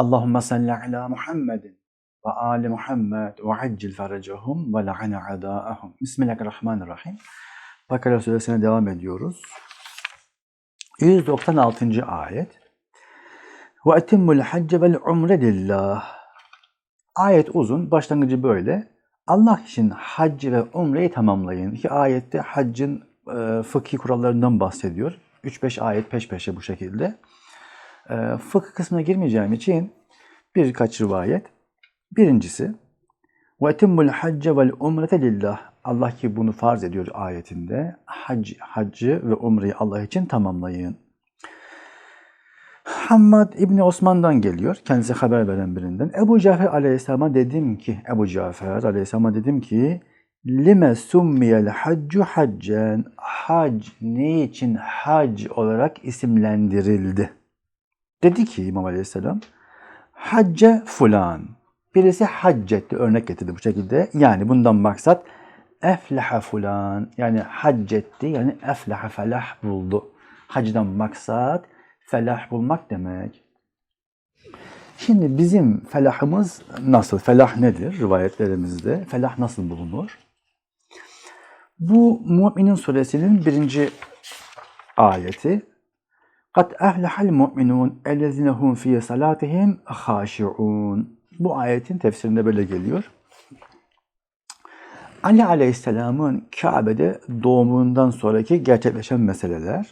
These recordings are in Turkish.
Allahümme salli ala Muhammedin ve ali Muhammed ve accil feracahum ve la'ane adaahum. Bismillahirrahmanirrahim. Bakara suresine devam ediyoruz. 196. ayet. Ve etimmul hacce vel umre lillah. Ayet uzun, başlangıcı böyle. Allah için haccı ve umreyi tamamlayın. İki ayette haccın e, fıkhi kurallarından bahsediyor. 3-5 ayet peş peşe bu şekilde. E, fıkıh kısmına girmeyeceğim için birkaç rivayet. Birincisi hacce vel umrete lillah. Allah ki bunu farz ediyor ayetinde. Hac, haccı ve umreyi Allah için tamamlayın. Hammad İbni Osman'dan geliyor. Kendisi haber veren birinden. Ebu Cafer aleyhisselama dedim ki, Ebu Cafer aleyhisselama dedim ki, lime summiyel haccu haccen. Hac ne için hac olarak isimlendirildi? Dedi ki İmam aleyhisselam, hacce fulan. Birisi haccetti, örnek getirdi bu şekilde. Yani bundan maksat eflaha fulan. Yani haccetti, yani eflaha felah buldu. Hacdan maksat felah bulmak demek. Şimdi bizim felahımız nasıl? Felah nedir rivayetlerimizde? Felah nasıl bulunur? Bu Mu'minin suresinin birinci ayeti. Kat ehlehel mu'minun ellezine hum fi salatihim haşi'un. Bu ayetin tefsirinde böyle geliyor. Ali Aleyhisselam'ın Kabe'de doğumundan sonraki gerçekleşen meseleler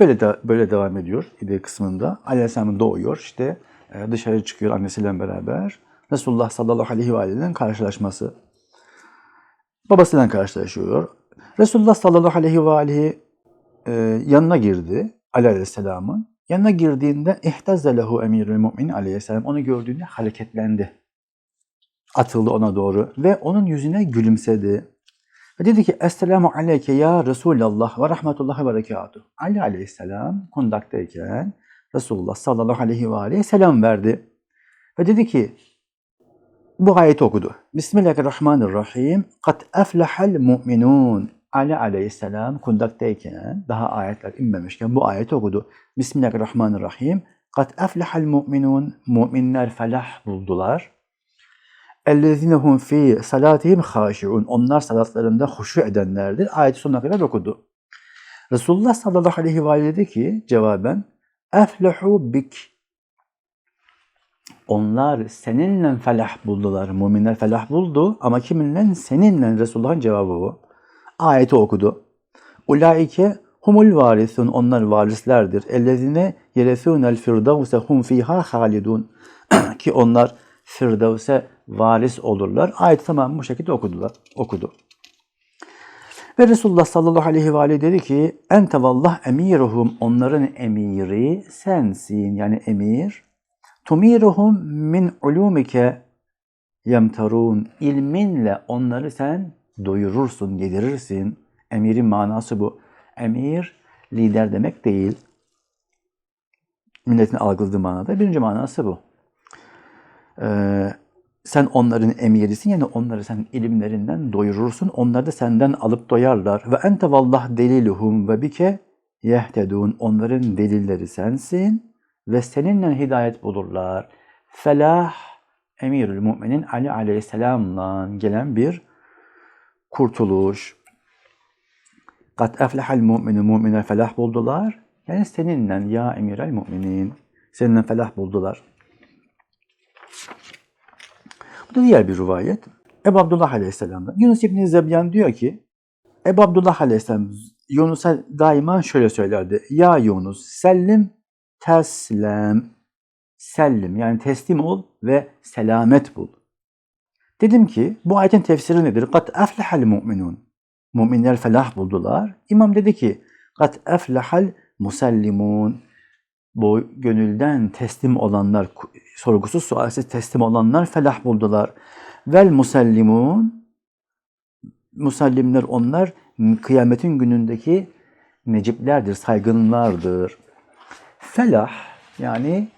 böyle de, böyle devam ediyor İdil kısmında. Ali Aleyhisselam doğuyor işte e, dışarı çıkıyor annesiyle beraber. Resulullah sallallahu aleyhi ve aleyhi'nin karşılaşması. Babasıyla karşılaşıyor. Resulullah sallallahu aleyhi ve aleyhi e, yanına girdi aleyhisselamın. Yanına girdiğinde ihtazze lehu emirül mümin aleyhisselam onu gördüğünde hareketlendi. Atıldı ona doğru ve onun yüzüne gülümsedi. Ve dedi ki Esselamu aleyke ya Resulallah ve rahmetullahi ve berekatuhu. Ali aleyhisselam kundaktayken Resulullah sallallahu aleyhi ve aleyhi selam verdi. Ve dedi ki bu ayeti okudu. Bismillahirrahmanirrahim. Kat eflehal mu'minun. Ali aleyhisselam kundaktayken, daha ayetler inmemişken bu ayeti okudu. Bismillahirrahmanirrahim. Kat eflehal mu'minun. Mu'minler felah buldular. Ellezinehum fi salatihim haşiun. Onlar salatlarında huşu edenlerdir. Ayeti sonuna kadar okudu. Resulullah sallallahu aleyhi ve aleyhi dedi ki cevaben eflehu bik. Onlar seninle felah buldular. Müminler felah buldu ama kiminle? Seninle. Resulullah'ın cevabı bu. Ayeti okudu. Ulaike humul varisun. Onlar varislerdir. Ellezine yeresûnel firdevse hum fiha halidun. Ki onlar Firdevs'e varis olurlar. Ayet tamam bu şekilde okudular, okudu. Ve Resulullah sallallahu aleyhi ve aleyhi dedi ki ente vallah emiruhum onların emiri sensin yani emir. Tumiruhum min ulumike yemtarun ilminle onları sen doyurursun, yedirirsin. Emirin manası bu. Emir lider demek değil. Milletin algıladığı manada. Birinci manası bu. Ee, sen onların emirisin yani onları sen ilimlerinden doyurursun. Onlar da senden alıp doyarlar. Ve ente vallah deliluhum ve bike yehtedun. Onların delilleri sensin ve seninle hidayet bulurlar. Felah emirül müminin Ali aleyhisselamla gelen bir kurtuluş. Kat eflehal müminu müminler felah buldular. Yani seninle ya emirel müminin. Seninle felah buldular. Bu da diğer bir rivayet. Ebu Abdullah Aleyhisselam'dan. Yunus İbni Zebyan diyor ki, Ebu Abdullah Aleyhisselam Yunus'a daima şöyle söylerdi. Ya Yunus sellim teslem. Sellim yani teslim ol ve selamet bul. Dedim ki bu ayetin tefsiri nedir? Kat eflehal mu'minun. Müminler felah buldular. İmam dedi ki kat eflehal musallimun. Bu gönülden teslim olanlar sorgusuz sualsiz teslim olanlar felah buldular. Vel musallimun musallimler onlar kıyametin günündeki neciplerdir, saygınlardır. Felah yani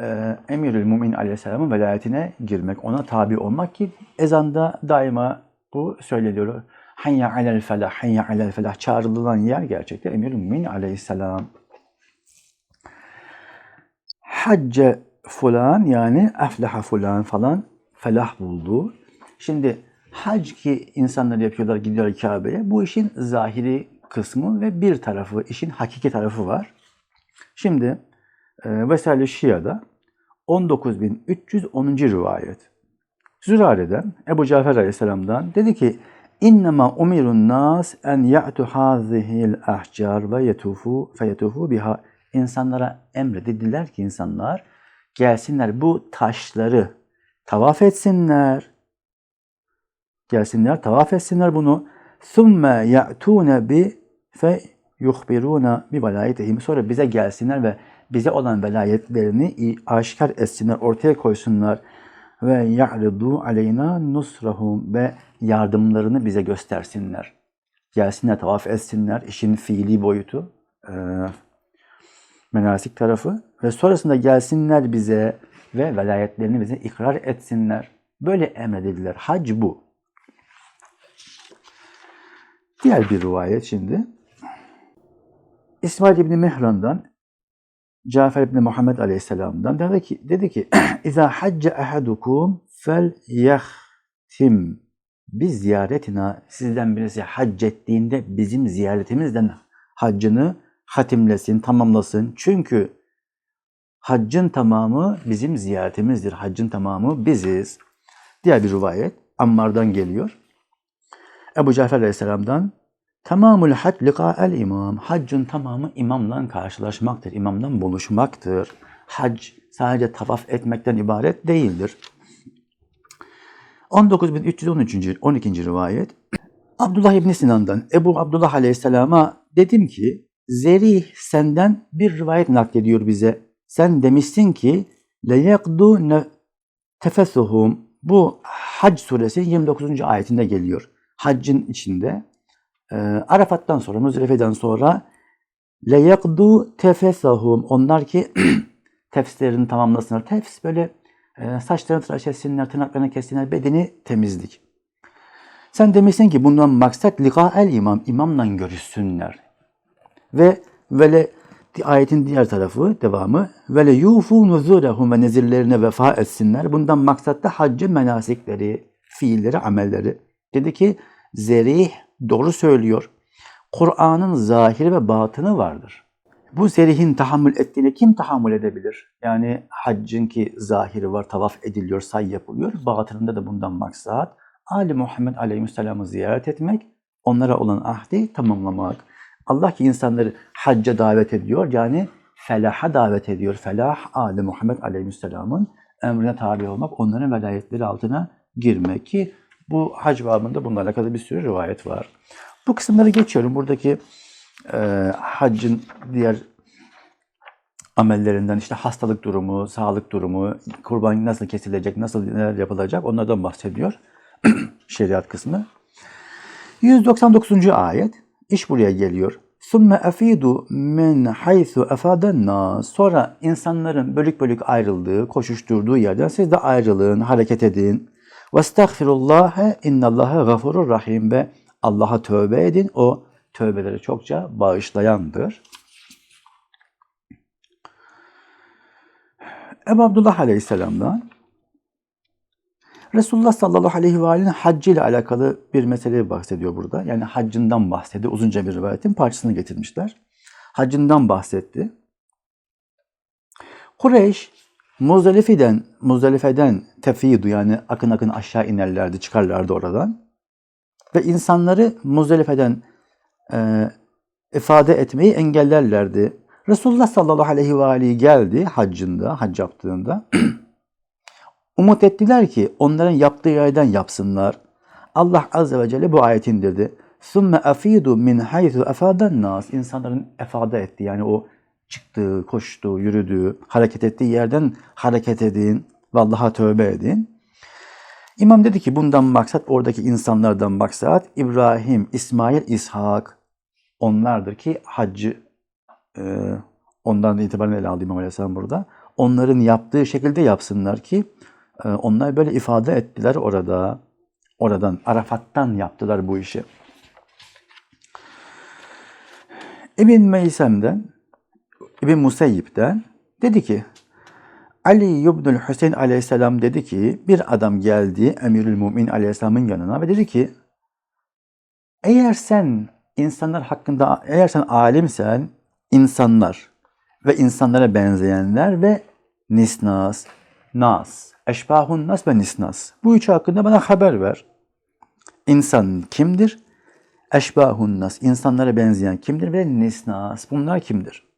e, Emirül Mümin Aleyhisselam'ın velayetine girmek, ona tabi olmak ki ezanda daima bu söyleniyor. Hayya alel felah, hayya alel felah çağrılan yer gerçekten Emirül Mümin Aleyhisselam. Hacce fulan yani efleha fulan falan felah buldu. Şimdi hac ki insanlar yapıyorlar gidiyorlar Kabe'ye. Bu işin zahiri kısmı ve bir tarafı, işin hakiki tarafı var. Şimdi ee, Vesel-i Şia'da 19.310. rivayet. Zürare'den, Ebu Cafer Aleyhisselam'dan dedi ki İnnemâ umirun nas en ya'tu hâzihil ahcar ve yetufu feyetufu biha. İnsanlara emredildiler ki insanlar gelsinler bu taşları tavaf etsinler. Gelsinler tavaf etsinler bunu. Sümme ya'tûne bi fe yuhbirûne bi velayetihim. Sonra bize gelsinler ve bize olan velayetlerini aşikar etsinler, ortaya koysunlar ve ya'ridu aleyna nusrahum ve yardımlarını bize göstersinler. Gelsinler, tavaf etsinler. işin fiili boyutu, e, menasik tarafı ve sonrasında gelsinler bize ve velayetlerini bize ikrar etsinler. Böyle emredildiler. Hac bu. Diğer bir rivayet şimdi. İsmail İbni Mehran'dan Cafer İbni Muhammed Aleyhisselam'dan dedi ki, dedi ki İza hacce ahadukum fel yahtim biz ziyaretina sizden birisi hac ettiğinde bizim ziyaretimizden haccını hatimlesin, tamamlasın. Çünkü haccın tamamı bizim ziyaretimizdir. Haccın tamamı biziz. Diğer bir rivayet Ammar'dan geliyor. Ebu Cafer Aleyhisselam'dan Tamamul hac el imam. Haccın tamamı imamla karşılaşmaktır, imamdan buluşmaktır. Hac sadece tavaf etmekten ibaret değildir. 19313. 12. rivayet. Abdullah İbn Sinan'dan Ebu Abdullah Aleyhisselam'a dedim ki Zerih senden bir rivayet naklediyor bize. Sen demişsin ki leyekdu tefesuhum bu Hac suresi 29. ayetinde geliyor. Haccın içinde e, Arafat'tan sonra, Muzdalife'den sonra leyekdu tefesahum onlar ki tefslerini tamamlasınlar. Tefs böyle e, saçlarını tıraş etsinler, tırnaklarını kessinler, bedeni temizlik. Sen demişsin ki bundan maksat lika el imam, imamla görüşsünler. Ve vele ayetin diğer tarafı devamı vele yufu nuzurehum ve nezirlerine vefa etsinler. Bundan maksat da haccı menasikleri, fiilleri, amelleri. Dedi ki zerih doğru söylüyor. Kur'an'ın zahiri ve batını vardır. Bu zerihin tahammül ettiğini kim tahammül edebilir? Yani haccın ki zahiri var, tavaf ediliyor, say yapılıyor. Batınında da bundan maksat Ali Muhammed Aleyhisselam'ı ziyaret etmek, onlara olan ahdi tamamlamak. Allah ki insanları hacca davet ediyor. Yani felaha davet ediyor. Felah Ali Muhammed Aleyhisselam'ın emrine tabi olmak, onların velayetleri altına girmek ki bu hac babında bununla alakalı bir sürü rivayet var. Bu kısımları geçiyorum. Buradaki e, haccın diğer amellerinden işte hastalık durumu, sağlık durumu, kurban nasıl kesilecek, nasıl neler yapılacak onlardan bahsediyor şeriat kısmı. 199. ayet iş buraya geliyor. Sümme afidu min haythu afadanna. Sonra insanların bölük bölük ayrıldığı, koşuşturduğu yerden siz de ayrılın, hareket edin. Vestagfirullahe innallaha gafurur rahim ve Allah'a tövbe edin. O tövbeleri çokça bağışlayandır. Ebu Abdullah Aleyhisselam'dan Resulullah sallallahu aleyhi ve aleyhi haccı ile alakalı bir meseleye bahsediyor burada. Yani haccından bahsediyor. Uzunca bir rivayetin parçasını getirmişler. Haccından bahsetti. Kureyş Muzdalife'den, Muzdalife'den tefidu yani akın akın aşağı inerlerdi, çıkarlardı oradan. Ve insanları Muzdalife'den e, ifade etmeyi engellerlerdi. Resulullah sallallahu aleyhi ve aleyhi geldi haccında, hac yaptığında. Umut ettiler ki onların yaptığı yerden yapsınlar. Allah azze ve celle bu ayet indirdi. ثُمَّ اَف۪يدُ مِنْ حَيْثُ اَفَادَ nas İnsanların efade etti yani o çıktığı, koştuğu, yürüdüğü, hareket ettiği yerden hareket edin ve Allah'a tövbe edin. İmam dedi ki bundan maksat oradaki insanlardan maksat İbrahim, İsmail, İshak onlardır ki haccı e, ondan itibaren ele aldı İmam Aleyhisselam burada. Onların yaptığı şekilde yapsınlar ki e, onlar böyle ifade ettiler orada. Oradan, Arafat'tan yaptılar bu işi. İbn Meysem'den, İbn Musayyip'ten dedi ki Ali ibnül Hüseyin aleyhisselam dedi ki bir adam geldi Emirül Mümin aleyhisselamın yanına ve dedi ki eğer sen insanlar hakkında eğer sen alimsen insanlar ve insanlara benzeyenler ve nisnas, nas, eşbahun nas ve nisnas. Bu üçü hakkında bana haber ver. İnsan kimdir? Eşbahun nas, insanlara benzeyen kimdir ve nisnas, bunlar kimdir?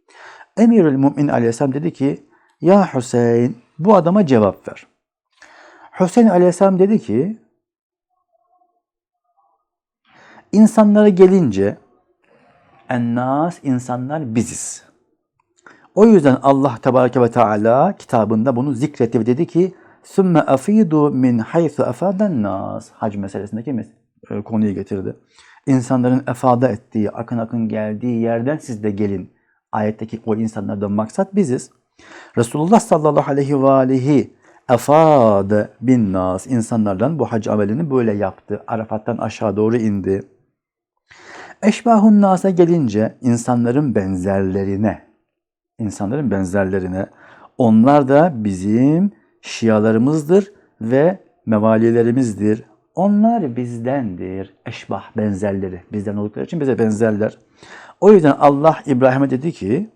Emirül Mümin Aleyhisselam dedi ki ya Hüseyin bu adama cevap ver. Hüseyin Aleyhisselam dedi ki insanlara gelince ennas insanlar biziz. O yüzden Allah Tebareke ve Teala kitabında bunu zikretti ve dedi ki sümme afidu min haythu afaden nas hac meselesindeki e, konuyu getirdi. İnsanların efada ettiği, akın akın geldiği yerden siz de gelin Ayetteki o insanlardan maksat biziz. Resulullah sallallahu aleyhi ve aleyhi efade bin nas insanlardan bu hac amelini böyle yaptı. Arafat'tan aşağı doğru indi. Eşbahun nasa gelince insanların benzerlerine, insanların benzerlerine, onlar da bizim şialarımızdır ve mevalilerimizdir. Onlar bizdendir. Eşbah benzerleri. Bizden oldukları için bize benzerler. O yüzden Allah İbrahim'e dedi ki,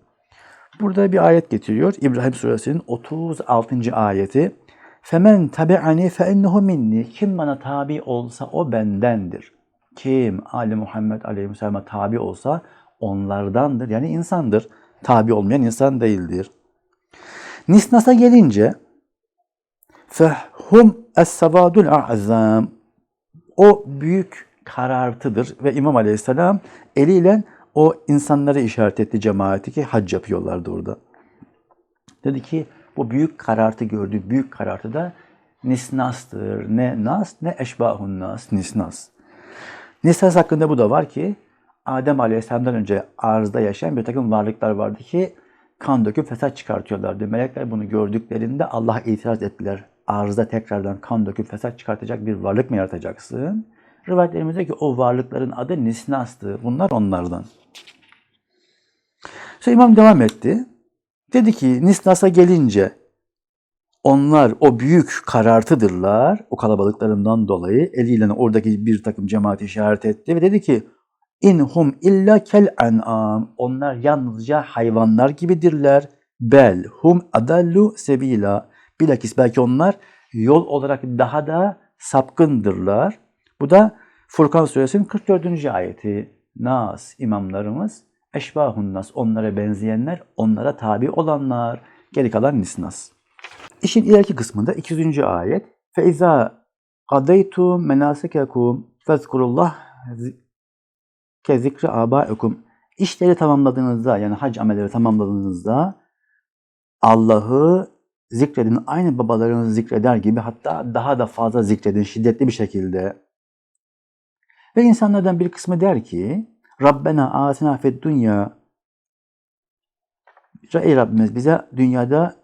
burada bir ayet getiriyor. İbrahim suresinin 36. ayeti. Femen tabi'ani fe ennehu minni. Kim bana tabi olsa o bendendir. Kim Ali Muhammed Aleyhisselam'a tabi olsa onlardandır. Yani insandır. Tabi olmayan insan değildir. Nisnas'a gelince fehum es-savadul a'zam. O büyük karartıdır ve İmam Aleyhisselam eliyle o insanları işaret etti cemaati ki hac yapıyorlardı orada. Dedi ki bu büyük karartı gördük. Büyük karartı da nisnastır. Ne nas ne eşbahun nas. Nisnas. Nisnas hakkında bu da var ki Adem Aleyhisselam'dan önce arzda yaşayan bir takım varlıklar vardı ki kan döküp fesat çıkartıyorlardı. Melekler bunu gördüklerinde Allah'a itiraz ettiler. Arzda tekrardan kan döküp fesat çıkartacak bir varlık mı yaratacaksın? Rivayetlerimizde ki o varlıkların adı Nisnas'tı. Bunlar onlardan. Sonra İmam devam etti. Dedi ki Nisnas'a gelince onlar o büyük karartıdırlar. O kalabalıklarından dolayı eliyle oradaki bir takım cemaati işaret etti ve dedi ki İnhum illa kel en'am. Onlar yalnızca hayvanlar gibidirler. Bel hum adallu sebila. Bilakis belki onlar yol olarak daha da sapkındırlar. Bu da Furkan suresinin 44. ayeti. Nas imamlarımız eşbahun nas onlara benzeyenler, onlara tabi olanlar. Geri kalan nisnas. İşin ileriki kısmında 200. ayet. Fe izâ kadeytu menasikekum fezkurullah ke zikri abaikum. İşleri tamamladığınızda yani hac amelleri tamamladığınızda Allah'ı zikredin. Aynı babalarınızı zikreder gibi hatta daha da fazla zikredin şiddetli bir şekilde. Ve insanlardan bir kısmı der ki Rabbena atina fid dünya Ey Rabbimiz bize dünyada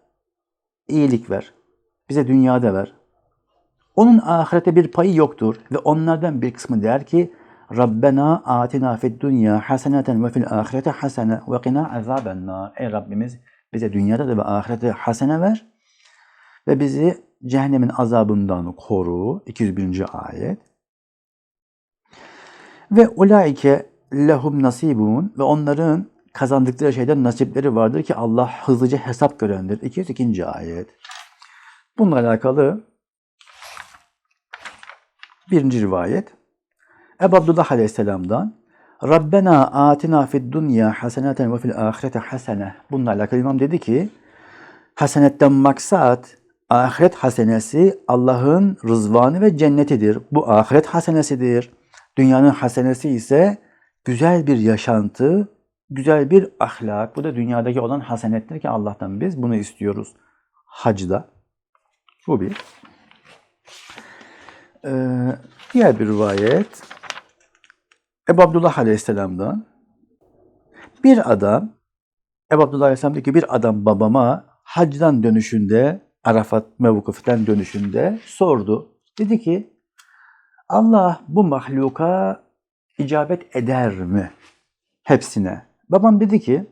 iyilik ver. Bize dünyada ver. Onun ahirete bir payı yoktur. Ve onlardan bir kısmı der ki Rabbena atina fid dünya haseneten ve fil ahirete hasene ve qina azaben nar. Ey Rabbimiz bize dünyada da ve ahirete hasene ver ve bizi cehennemin azabından koru. 201. ayet. Ve ulaike lehum nasibun ve onların kazandıkları şeyden nasipleri vardır ki Allah hızlıca hesap görendir. 202. ayet. Bununla alakalı birinci rivayet. Ebu Abdullah Aleyhisselam'dan Rabbena atina fid dunya haseneten ve fil ahirete hasene. Bununla alakalı imam dedi ki hasenetten maksat ahiret hasenesi Allah'ın rızvanı ve cennetidir. Bu ahiret hasenesidir. Dünyanın hasenesi ise güzel bir yaşantı, güzel bir ahlak. Bu da dünyadaki olan hasenettir ki Allah'tan biz bunu istiyoruz. Hacda. Bu bir. Ee, diğer bir rivayet. Ebu Abdullah Aleyhisselam'dan bir adam Ebu Abdullah Aleyhisselam bir adam babama hacdan dönüşünde Arafat mevkuften dönüşünde sordu. Dedi ki Allah bu mahluka icabet eder mi? Hepsine. Babam dedi ki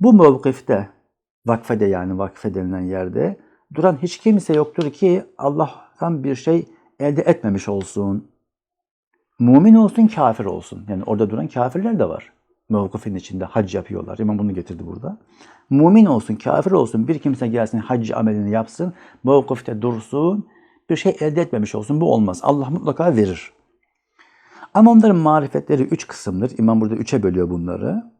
bu mevkifte vakfede yani vakfe denilen yerde duran hiç kimse yoktur ki Allah'tan bir şey elde etmemiş olsun. Mümin olsun, kafir olsun. Yani orada duran kafirler de var. Mevkufin içinde hac yapıyorlar. İmam bunu getirdi burada. Mümin olsun, kafir olsun bir kimse gelsin hac amelini yapsın, mevkufte dursun, bir şey elde etmemiş olsun. Bu olmaz. Allah mutlaka verir. Ama onların marifetleri üç kısımdır. İmam burada üçe bölüyor bunları.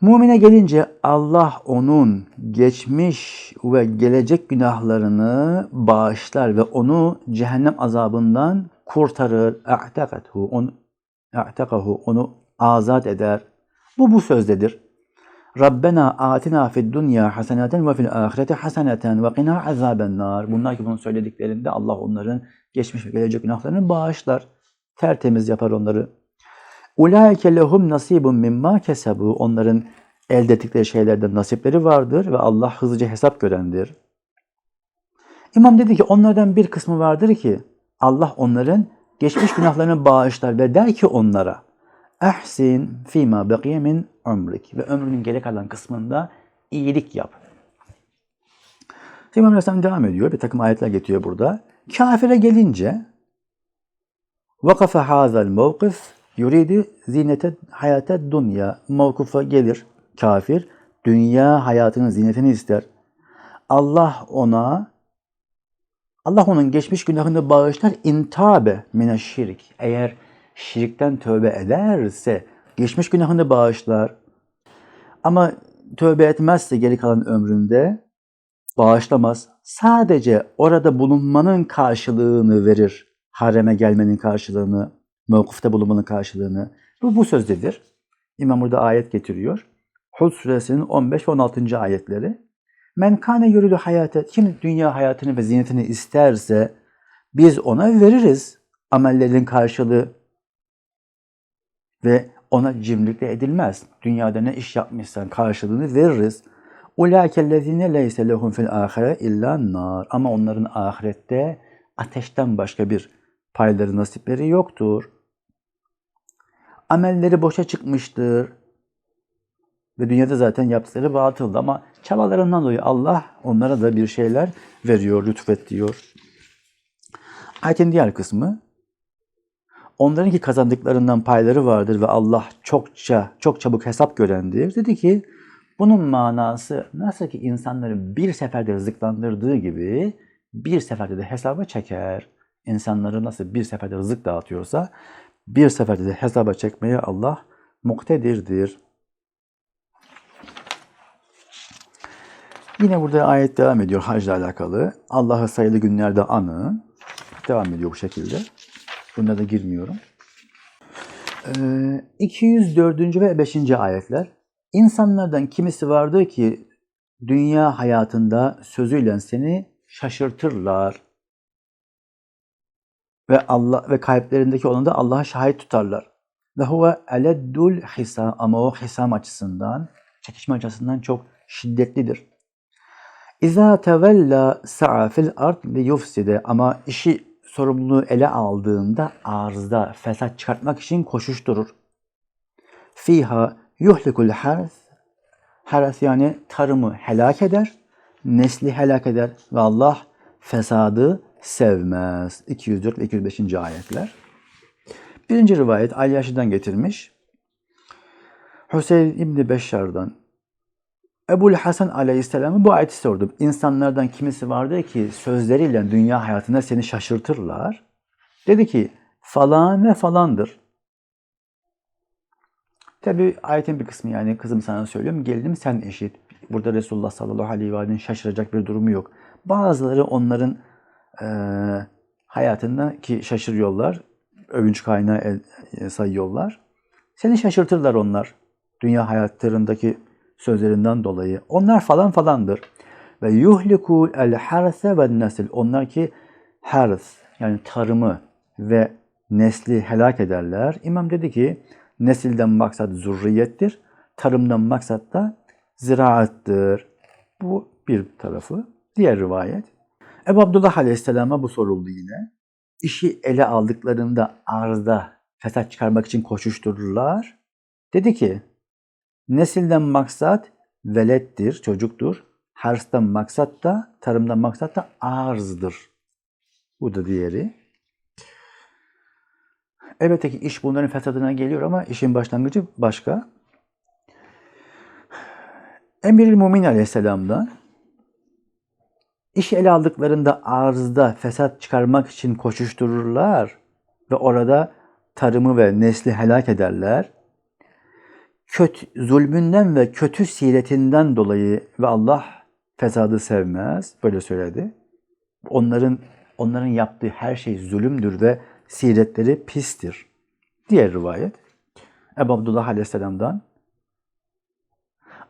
Mumine gelince Allah onun geçmiş ve gelecek günahlarını bağışlar ve onu cehennem azabından kurtarır. A'takathu onu onu azat eder. Bu bu sözdedir. Rabbena atina fid dunya haseneten ve fil ahireti haseneten ve qina azaben nar. Bunlar ki bunu söylediklerinde Allah onların geçmiş ve gelecek günahlarını bağışlar. Tertemiz yapar onları. Ulaike lehum nasibun mimma kesebu. Onların elde ettikleri şeylerden nasipleri vardır ve Allah hızlıca hesap görendir. İmam dedi ki onlardan bir kısmı vardır ki Allah onların geçmiş günahlarını bağışlar ve der ki onlara Ehsin fîmâ beqiye min ömrik ve ömrünün geri kalan kısmında iyilik yap. İmam Aleyhisselam devam ediyor. Bir takım ayetler getiriyor burada. Kafire gelince vakafe hazal mevkif yuridi zinete hayate dünya mevkufa gelir kafir dünya hayatının zinetini ister. Allah ona Allah onun geçmiş günahını bağışlar intabe mine şirk. Eğer şirkten tövbe ederse geçmiş günahını bağışlar. Ama tövbe etmezse geri kalan ömründe bağışlamaz. Sadece orada bulunmanın karşılığını verir. Hareme gelmenin karşılığını, mevkufta bulunmanın karşılığını. Bu, bu sözdedir. İmam burada ayet getiriyor. Hud suresinin 15 ve 16. ayetleri. Men kane yürüdü hayata, kim dünya hayatını ve zinetini isterse biz ona veririz amellerin karşılığı ve ona cimrilikle edilmez. Dünyada ne iş yapmışsan karşılığını veririz. Ulaikellezine leyse lehum fil ahire illa nar. Ama onların ahirette ateşten başka bir payları, nasipleri yoktur. Amelleri boşa çıkmıştır. Ve dünyada zaten yaptıkları batıldı ama çabalarından dolayı Allah onlara da bir şeyler veriyor, lütfet diyor. Ayetin diğer kısmı onların ki kazandıklarından payları vardır ve Allah çokça, çok çabuk hesap görendir. Dedi ki bunun manası nasıl ki insanları bir seferde rızıklandırdığı gibi bir seferde de hesaba çeker. İnsanları nasıl bir seferde rızık dağıtıyorsa bir seferde de hesaba çekmeye Allah muktedirdir. Yine burada ayet devam ediyor hacla alakalı. Allah'ı sayılı günlerde anı. Devam ediyor bu şekilde. Buna da girmiyorum. Ee, 204. ve 5. ayetler. İnsanlardan kimisi vardır ki dünya hayatında sözüyle seni şaşırtırlar. Ve Allah ve kalplerindeki olanı da Allah'a şahit tutarlar. Ve huve eleddul hisam ama o hisam açısından, çekişme açısından çok şiddetlidir. İza tevella sa'a fil ard li yufside ama işi sorumluluğu ele aldığında arzda fesat çıkartmak için koşuşturur. Fiha yuhlikul haras haras yani tarımı helak eder, nesli helak eder ve Allah fesadı sevmez. 204 ve 205. ayetler. Birinci rivayet Ali Yaşı'dan getirmiş. Hüseyin İbni Beşşar'dan Ebul Hasan Aleyhisselam'a bu ayeti sordum. İnsanlardan kimisi vardı ki sözleriyle dünya hayatında seni şaşırtırlar. Dedi ki falan ve falandır. Tabi ayetin bir kısmı yani kızım sana söylüyorum gelinim sen eşit. Burada Resulullah sallallahu aleyhi ve sellem'in şaşıracak bir durumu yok. Bazıları onların e, hayatında ki şaşırıyorlar. Övünç kaynağı e, sayıyorlar. Seni şaşırtırlar onlar. Dünya hayatlarındaki sözlerinden dolayı. Onlar falan falandır. Ve yuhliku el harse ve nesil. Onlar ki hars yani tarımı ve nesli helak ederler. İmam dedi ki nesilden maksat zurriyettir. Tarımdan maksat da ziraattır. Bu bir tarafı. Diğer rivayet. Ebu Abdullah Aleyhisselam'a bu soruldu yine. İşi ele aldıklarında arzda fesat çıkarmak için koşuştururlar. Dedi ki Nesilden maksat velettir, çocuktur. Harstan maksat da, tarımdan maksat da arzdır. Bu da diğeri. Elbette ki iş bunların fesadına geliyor ama işin başlangıcı başka. Emirül Mumin Aleyhisselam'dan işi ele aldıklarında arzda fesat çıkarmak için koşuştururlar ve orada tarımı ve nesli helak ederler. Kötü, zulmünden ve kötü siretinden dolayı ve Allah fesadı sevmez. Böyle söyledi. Onların onların yaptığı her şey zulümdür ve siretleri pistir. Diğer rivayet Ebu Abdullah Aleyhisselam'dan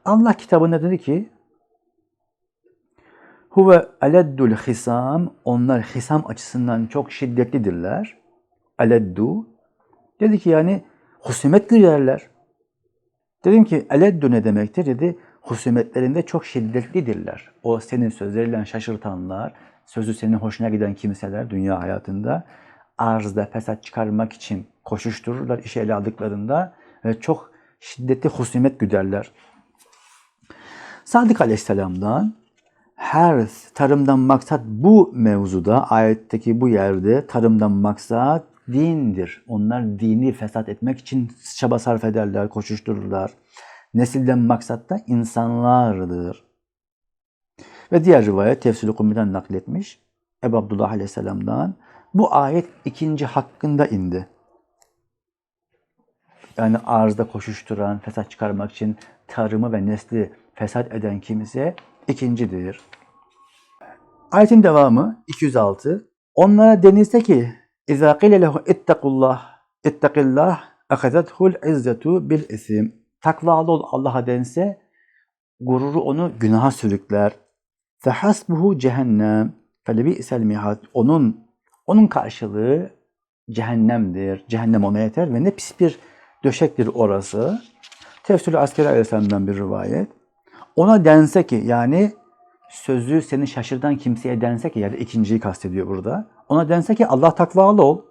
Allah kitabında dedi ki Huve aleddul hisam onlar hisam açısından çok şiddetlidirler. Aleddu dedi ki yani husumet gülerler. Dedim ki eleddu ne demektir? Dedi husumetlerinde çok şiddetlidirler. O senin sözleriyle şaşırtanlar, sözü senin hoşuna giden kimseler dünya hayatında arzda fesat çıkarmak için koşuştururlar işe ele aldıklarında ve çok şiddetli husumet güderler. Sadık Aleyhisselam'dan her tarımdan maksat bu mevzuda, ayetteki bu yerde tarımdan maksat dindir. Onlar dini fesat etmek için çaba sarf ederler, koşuştururlar. Nesilden maksat da insanlardır. Ve diğer rivayet tefsir-i Kummi'den nakletmiş. Ebu Abdullah Aleyhisselam'dan bu ayet ikinci hakkında indi. Yani arzda koşuşturan, fesat çıkarmak için tarımı ve nesli fesat eden kimse ikincidir. Ayetin devamı 206. Onlara denilse ki اِذَا قِيلَ لَهُ اِتَّقُ اللّٰهِ اِتَّقِ اللّٰهِ اَخَذَتْهُ الْعِزَّةُ بِالْاِثِمِ Takvalı ol Allah'a dense gururu onu günaha sürükler. فَحَسْبُهُ cehennem فَلَبِئْسَ الْمِهَاتِ Onun onun karşılığı cehennemdir. Cehennem ona yeter ve ne pis bir döşektir orası. Tefsir-i Askeri Aleyhisselam'dan bir rivayet. Ona dense ki yani sözü seni şaşırtan kimseye dense ki yani ikinciyi kastediyor burada. Ona dense ki Allah takvalı ol.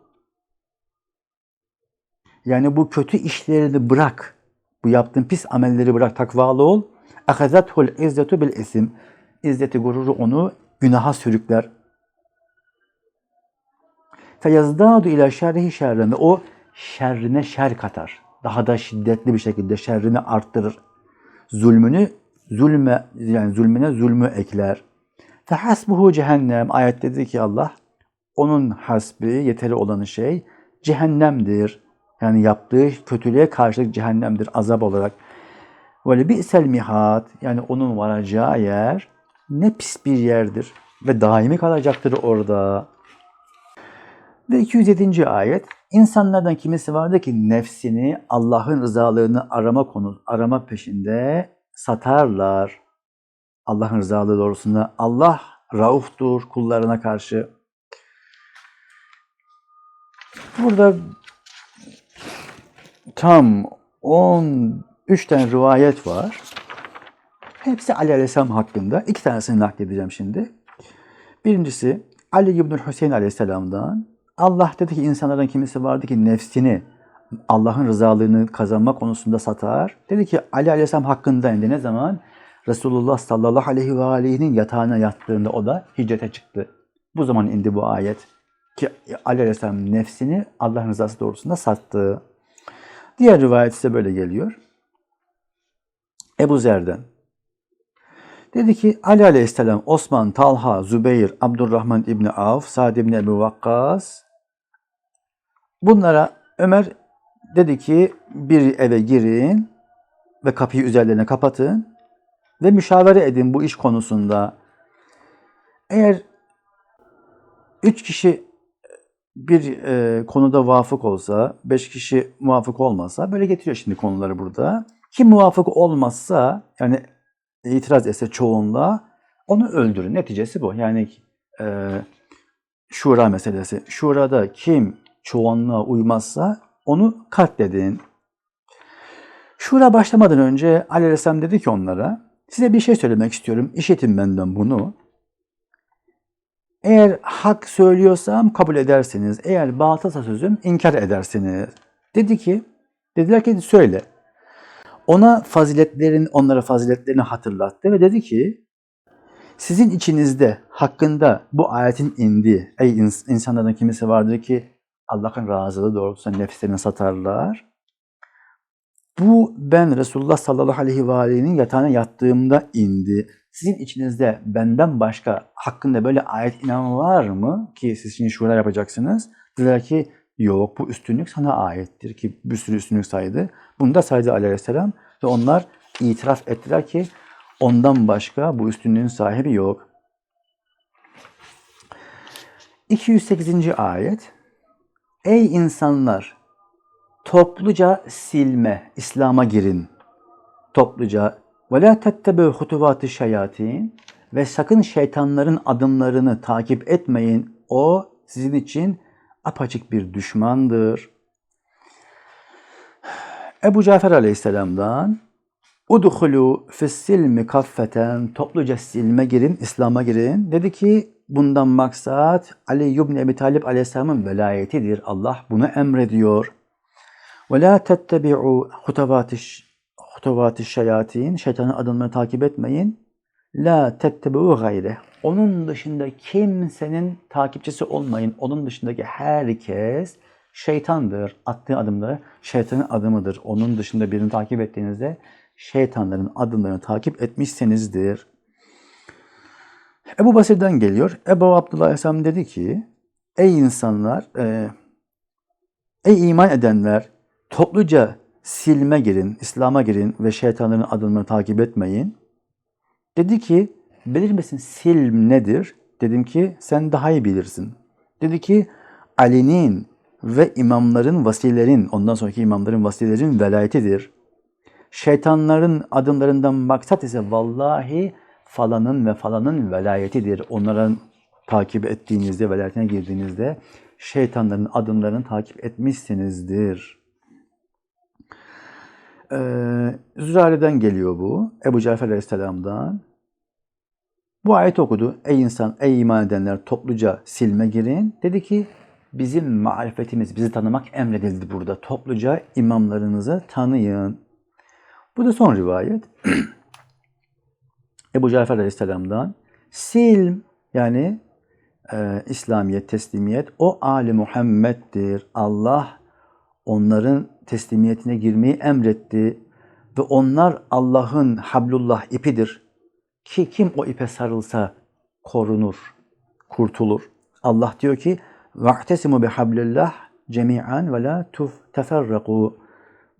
Yani bu kötü işlerini bırak. Bu yaptığın pis amelleri bırak takvalı ol. Ahazathul izzetu bil isim. İzzeti gururu onu günaha sürükler. Feyazdadu ila şerrihi şerren ve o şerrine şer katar. Daha da şiddetli bir şekilde şerrini arttırır. Zulmünü zulme yani zulmüne zulmü ekler. Fehasbuhu cehennem ayet dedi ki Allah onun hasbi yeteri olanı şey cehennemdir. Yani yaptığı kötülüğe karşılık cehennemdir azap olarak. Ve bi'sel mihat yani onun varacağı yer ne pis bir yerdir ve daimi kalacaktır orada. Ve 207. ayet insanlardan kimisi vardı ki nefsini Allah'ın rızalığını arama konu arama peşinde satarlar. Allah'ın rızalığı doğrusunda Allah rauftur kullarına karşı. Burada tam 13 tane rivayet var. Hepsi Ali Aleyhisselam hakkında. İki tanesini nakledeceğim şimdi. Birincisi Ali İbnül Hüseyin Aleyhisselam'dan Allah dedi ki insanlardan kimisi vardı ki nefsini Allah'ın rızalığını kazanma konusunda satar. Dedi ki Ali Aleyhisselam hakkında indi. Ne zaman? Resulullah sallallahu aleyhi ve aleyhinin yatağına yattığında o da hicrete çıktı. Bu zaman indi bu ayet. Ki Ali Aleyhisselam nefsini Allah'ın rızası doğrusunda sattı. Diğer rivayet ise böyle geliyor. Ebu Zer'den. Dedi ki Ali Aleyhisselam, Osman, Talha, Zübeyir, Abdurrahman İbni Avf, Sa'd İbni Ebu Vakkas bunlara Ömer dedi ki bir eve girin ve kapıyı üzerlerine kapatın ve müşavere edin bu iş konusunda. Eğer üç kişi bir e, konuda muvafık olsa, beş kişi muvafık olmasa, böyle getiriyor şimdi konuları burada. Kim muvafık olmazsa, yani itiraz etse çoğunluğa, onu öldürün. Neticesi bu. Yani e, şura meselesi. Şurada kim çoğunluğa uymazsa onu katledin. Şura başlamadan önce Ali Aleyhisselam dedi ki onlara, size bir şey söylemek istiyorum, işitin benden bunu. Eğer hak söylüyorsam kabul edersiniz, eğer batılsa sözüm inkar edersiniz. Dedi ki, dediler ki söyle. ona faziletlerin, onlara faziletlerini hatırlattı ve dedi ki sizin içinizde hakkında bu ayetin indiği, ey ins- insanlardan kimisi vardır ki Allah'ın razılığı doğrultusunda nefislerini satarlar. Bu ben Resulullah sallallahu aleyhi ve aleyhinin yatağına yattığımda indi. Sizin içinizde benden başka hakkında böyle ayet inen var mı ki siz şimdi şura yapacaksınız? Dediler ki yok bu üstünlük sana ayettir ki bir sürü üstünlük saydı. Bunu da saydı aleyhisselam ve onlar itiraf ettiler ki ondan başka bu üstünlüğün sahibi yok. 208. ayet Ey insanlar topluca silme, İslam'a girin. Topluca ve la tettebu hutuvati ve sakın şeytanların adımlarını takip etmeyin. O sizin için apaçık bir düşmandır. Ebu Cafer Aleyhisselam'dan Udhulu fissilmi kaffeten topluca silme girin, İslam'a girin. Dedi ki bundan maksat Ali ibn Ebi Talib Aleyhisselam'ın velayetidir. Allah bunu emrediyor. Ve la tettebi'u hutavatiş şeyatin şeytanın adımlarını takip etmeyin. La tettebi'u gayre. Onun dışında kimsenin takipçisi olmayın. Onun dışındaki herkes şeytandır. Attığı adımları şeytanın adımıdır. Onun dışında birini takip ettiğinizde şeytanların adımlarını takip etmişsenizdir. Ebu Basir'den geliyor. Ebu Abdullah Aleyhisselam dedi ki, Ey insanlar, e, ey iman edenler, topluca silme girin, İslam'a girin ve şeytanların adımlarını takip etmeyin. Dedi ki, bilir misin silm nedir? Dedim ki, sen daha iyi bilirsin. Dedi ki, Ali'nin ve imamların, vasilerin, ondan sonraki imamların, vasilerin velayetidir. Şeytanların adımlarından maksat ise vallahi falanın ve falanın velayetidir. Onların takip ettiğinizde, velayetine girdiğinizde şeytanların adımlarını takip etmişsinizdir. Ee, Zürare'den geliyor bu. Ebu Cafer Aleyhisselam'dan. Bu ayet okudu. Ey insan, ey iman edenler topluca silme girin. Dedi ki bizim marifetimiz, bizi tanımak emredildi burada. Topluca imamlarınızı tanıyın. Bu da son rivayet. Ebu Cafer Aleyhisselam'dan silm yani e, İslamiyet, teslimiyet o Ali Muhammed'dir. Allah onların teslimiyetine girmeyi emretti ve onlar Allah'ın hablullah ipidir. Ki kim o ipe sarılsa korunur, kurtulur. Allah diyor ki وَاَعْتَسِمُوا بِحَبْلِ cemi'an ve la teferraku.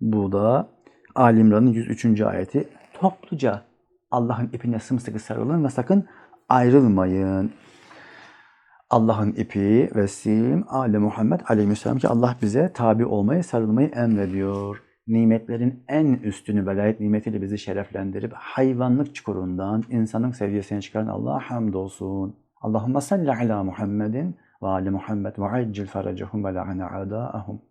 Bu da Ali İmran'ın 103. ayeti. Topluca Allah'ın ipine sımsıkı sarılın ve sakın ayrılmayın. Allah'ın ipi ve sim Ali Muhammed aleyhisselam ki Allah bize tabi olmayı, sarılmayı emrediyor. Nimetlerin en üstünü velayet nimetiyle bizi şereflendirip hayvanlık çukurundan insanlık seviyesine çıkaran Allah'a hamdolsun. Allahümme salli ala Muhammedin ve ali Muhammed ve accil feracahum ve la'ana a'da'ahum.